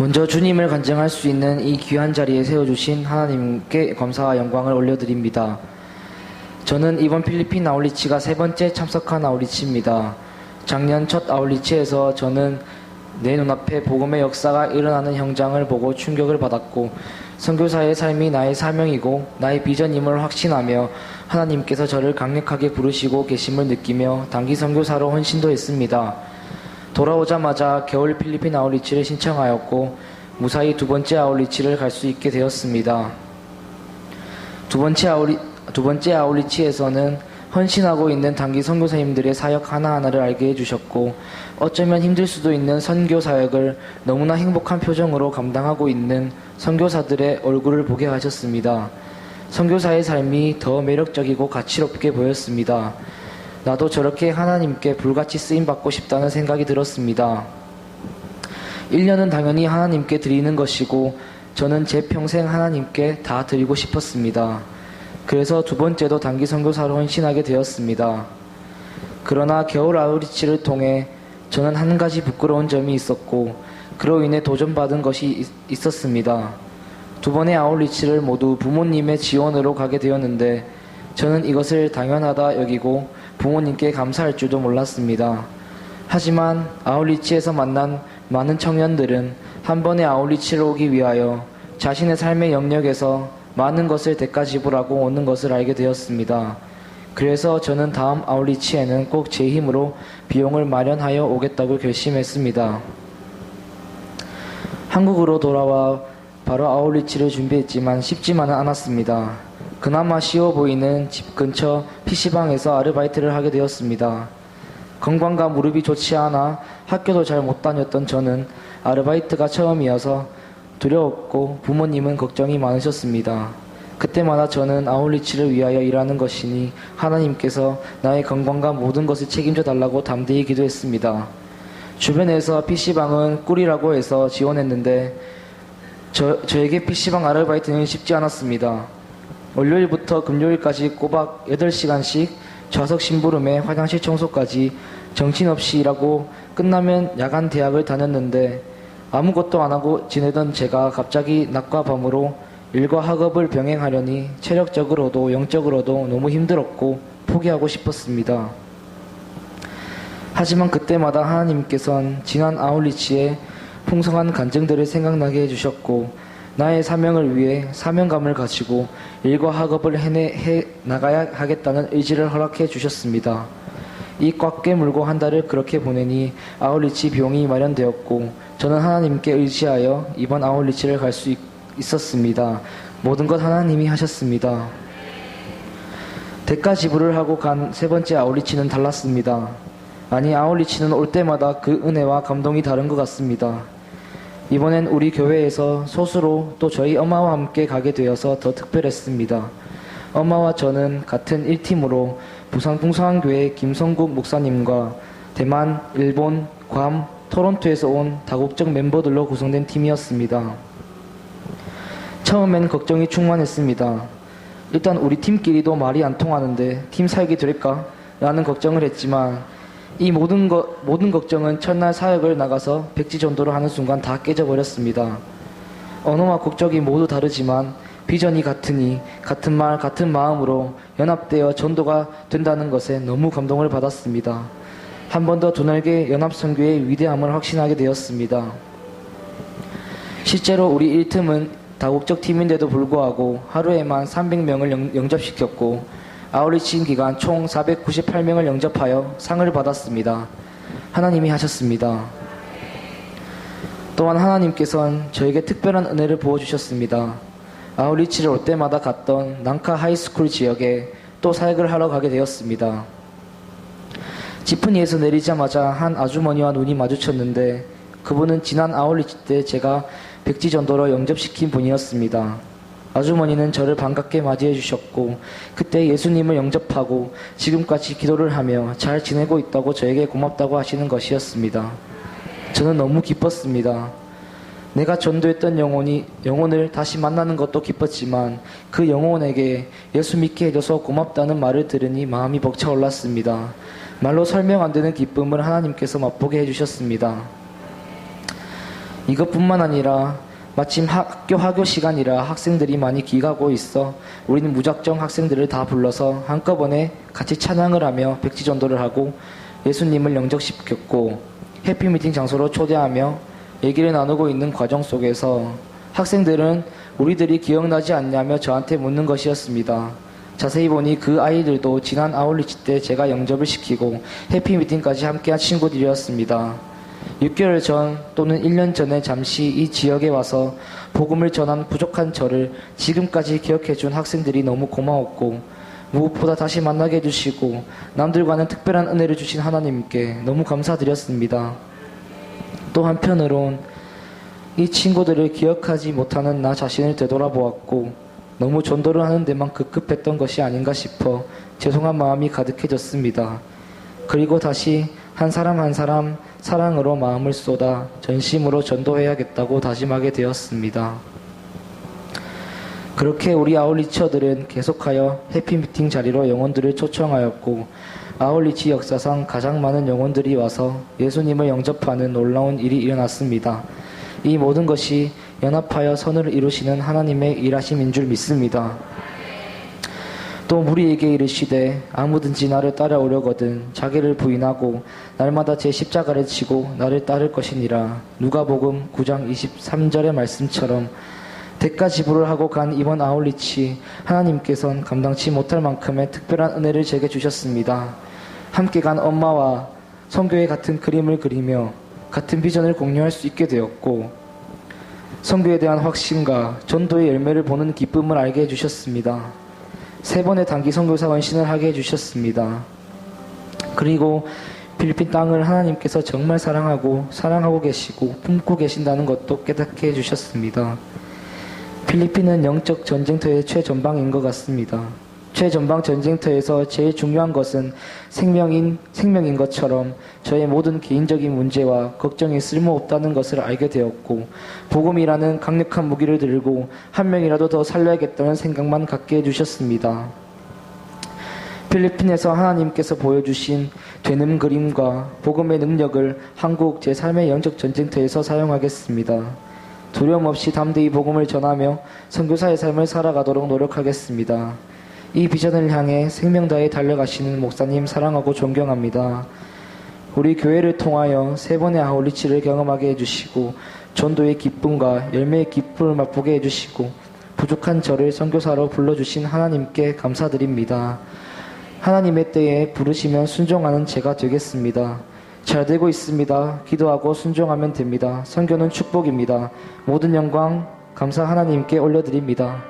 먼저 주님을 간증할 수 있는 이 귀한 자리에 세워주신 하나님께 감사와 영광을 올려드립니다. 저는 이번 필리핀 아울리치가 세 번째 참석한 아울리치입니다. 작년 첫 아울리치에서 저는 내 눈앞에 복음의 역사가 일어나는 현장을 보고 충격을 받았고 선교사의 삶이 나의 사명이고 나의 비전임을 확신하며 하나님께서 저를 강력하게 부르시고 계심을 느끼며 단기 선교사로 헌신도 했습니다. 돌아오자마자 겨울 필리핀 아울리치를 신청하였고 무사히 두 번째 아울리치를 갈 수 있게 되었습니다. 두 번째 아울리 두 번째 아울리치에서는 헌신하고 있는 단기 선교사님들의 사역 하나하나를 알게 해주셨고 어쩌면 힘들 수도 있는 선교 사역을 너무나 행복한 표정으로 감당하고 있는 선교사들의 얼굴을 보게 하셨습니다. 선교사의 삶이 더 매력적이고 가치롭게 보였습니다. 나도 저렇게 하나님께 불같이 쓰임 받고 싶다는 생각이 들었습니다. 1년은 당연히 하나님께 드리는 것이고 저는 제 평생 하나님께 다 드리고 싶었습니다. 그래서 두 번째도 단기 선교사로 헌신하게 되었습니다. 그러나 겨울 아우리치를 통해 저는 한 가지 부끄러운 점이 있었고 그로 인해 도전받은 것이 있- 있었습니다. 두 번의 아울리치를 모두 부모님의 지원으로 가게 되었는데 저는 이것을 당연하다 여기고 부모님께 감사할 줄도 몰랐습니다. 하지만 아울리치에서 만난 많은 청년들은 한 번의 아울리치를 오기 위하여 자신의 삶의 영역에서 많은 것을 대가 지불하고 오는 것을 알게 되었습니다. 그래서 저는 다음 아울리치에는 꼭 제 힘으로 비용을 마련하여 오겠다고 결심했습니다. 한국으로 돌아와 바로 아울리치를 준비했지만 쉽지만은 않았습니다. 그나마 쉬워 보이는 집 근처 PC방에서 아르바이트를 하게 되었습니다. 건강과 무릎이 좋지 않아 학교도 잘 못 다녔던 저는 아르바이트가 처음이어서 두려웠고 부모님은 걱정이 많으셨습니다. 그때마다 저는 아울리치를 위하여 일하는 것이니 하나님께서 나의 건강과 모든 것을 책임져 달라고 담대히 기도했습니다. 주변에서 PC방은 꿀이라고 해서 지원했는데 저, 저에게 PC방 아르바이트는 쉽지 않았습니다. 월요일부터 금요일까지 꼬박 8시간씩 좌석 심부름에 화장실 청소까지 정신없이 일하고 끝나면 야간 대학을 다녔는데 아무것도 안 하고 지내던 제가 갑자기 낮과 밤으로 일과 학업을 병행하려니 체력적으로도 영적으로도 너무 힘들었고 포기하고 싶었습니다. 하지만 그때마다 하나님께선 지난 아울리치의 풍성한 간증들을 생각나게 해주셨고 나의 사명을 위해 사명감을 가지고 일과 학업을 해내 해 나가야 하겠다는 의지를 허락해 주셨습니다. 이 꽉 깨물고 한 달을 그렇게 보내니 아울리치 비용이 마련되었고 저는 하나님께 의지하여 이번 아울리치를 갈 수 있었습니다. 모든 것 하나님이 하셨습니다. 대가 지불을 하고 간 세 번째 아울리치는 달랐습니다. 아니 아울리치는 올 때마다 그 은혜와 감동이 다른 것 같습니다. 이번엔 우리 교회에서 소수로 또 저희 엄마와 함께 가게 되어서 더 특별했습니다. 엄마와 저는 같은 1팀으로 부산 풍성한교회 김성국 목사님과 대만, 일본, 괌, 토론토에서 온 다국적 멤버들로 구성된 팀이었습니다. 처음엔 걱정이 충만했습니다. 일단 우리 팀끼리도 말이 안 통하는데 팀 사역이 될까? 라는 걱정을 했지만 이 모든 거, 모든 걱정은 첫날 사역을 나가서 백지 전도를 하는 순간 다 깨져버렸습니다. 언어와 국적이 모두 다르지만 비전이 같으니 같은 말, 같은 마음으로 연합되어 전도가 된다는 것에 너무 감동을 받았습니다. 한 번더 두날개 연합선교의 위대함을 확신하게 되었습니다. 실제로 우리 1틈은 다국적 팀인데도 불구하고 하루에만 300명을 영, 영접시켰고 아울리친 기간 총 498명을 영접하여 상을 받았습니다. 하나님이 하셨습니다. 또한 하나님께서는 저에게 특별한 은혜를 부어주셨습니다. 아울리치를 올 때마다 갔던 난카 하이스쿨 지역에 또 사역을 하러 가게 되었습니다. 지프니에서 내리자마자 한 아주머니와 눈이 마주쳤는데 그분은 지난 아울리치 때 제가 백지 전도로 영접시킨 분이었습니다. 아주머니는 저를 반갑게 맞이해 주셨고 그때 예수님을 영접하고 지금까지 기도를 하며 잘 지내고 있다고 저에게 고맙다고 하시는 것이었습니다. 저는 너무 기뻤습니다. 내가 전도했던 영혼이 영혼을 다시 만나는 것도 기뻤지만 그 영혼에게 예수 믿게 해줘서 고맙다는 말을 들으니 마음이 벅차올랐습니다. 말로 설명 안 되는 기쁨을 하나님께서 맛보게 해주셨습니다. 이것뿐만 아니라 마침 학교 하교 시간이라 학생들이 많이 기가고 있어 우리는 무작정 학생들을 다 불러서 한꺼번에 같이 찬양을 하며 백지 전도를 하고 예수님을 영접시켰고 해피미팅 장소로 초대하며 얘기를 나누고 있는 과정 속에서 학생들은 우리들이 기억나지 않냐며 저한테 묻는 것이었습니다. 자세히 보니 그 아이들도 지난 아울리치 때 제가 영접을 시키고 해피미팅까지 함께한 친구들이었습니다. 6개월 전 또는 1년 전에 잠시 이 지역에 와서 복음을 전한 부족한 저를 지금까지 기억해준 학생들이 너무 고마웠고 무엇보다 다시 만나게 해주시고 남들과는 특별한 은혜를 주신 하나님께 너무 감사드렸습니다. 또 한편으론 이 친구들을 기억하지 못하는 나 자신을 되돌아보았고 너무 전도를 하는 데만 급급했던 것이 아닌가 싶어 죄송한 마음이 가득해졌습니다. 그리고 다시 한 사람 한 사람 사랑으로 마음을 쏟아 전심으로 전도해야겠다고 다짐하게 되었습니다. 그렇게 우리 아울리처들은 계속하여 해피미팅 자리로 영혼들을 초청하였고 아울리치 역사상 가장 많은 영혼들이 와서 예수님을 영접하는 놀라운 일이 일어났습니다. 이 모든 것이 연합하여 선을 이루시는 하나님의 일하심인 줄 믿습니다. 또 무리에게 이르시되 아무든지 나를 따라오려거든 자기를 부인하고 날마다 제 십자가를 지고 나를 따를 것이니라 누가복음 9장 23절의 말씀처럼 대가 지불을 하고 간 이번 아울리치 하나님께선 감당치 못할 만큼의 특별한 은혜를 제게 주셨습니다. 함께 간 엄마와 성교의 같은 그림을 그리며 같은 비전을 공유할 수 있게 되었고 성교에 대한 확신과 전도의 열매를 보는 기쁨을 알게 해주셨습니다. 세 번의 단기 선교사 원신을 하게 해주셨습니다. 그리고 필리핀 땅을 하나님께서 정말 사랑하고 사랑하고 계시고 품고 계신다는 것도 깨닫게 해주셨습니다. 필리핀은 영적 전쟁터의 최전방인 것 같습니다. 최전방 전쟁터에서 제일 중요한 것은 생명인 생명인 것처럼 저의 모든 개인적인 문제와 걱정이 쓸모없다는 것을 알게 되었고 복음이라는 강력한 무기를 들고 한 명이라도 더 살려야겠다는 생각만 갖게 해주셨습니다. 필리핀에서 하나님께서 보여주신 되는 그림과 복음의 능력을 한국 제 삶의 영적 전쟁터에서 사용하겠습니다. 두려움 없이 담대히 복음을 전하며 선교사의 삶을 살아가도록 노력하겠습니다. 이 비전을 향해 생명 다해 달려가시는 목사님 사랑하고 존경합니다. 우리 교회를 통하여 세 번의 아울리치를 경험하게 해주시고 전도의 기쁨과 열매의 기쁨을 맛보게 해주시고 부족한 저를 선교사로 불러주신 하나님께 감사드립니다. 하나님의 때에 부르시면 순종하는 제가 되겠습니다. 잘 되고 있습니다. 기도하고 순종하면 됩니다. 선교는 축복입니다. 모든 영광 감사 하나님께 올려드립니다.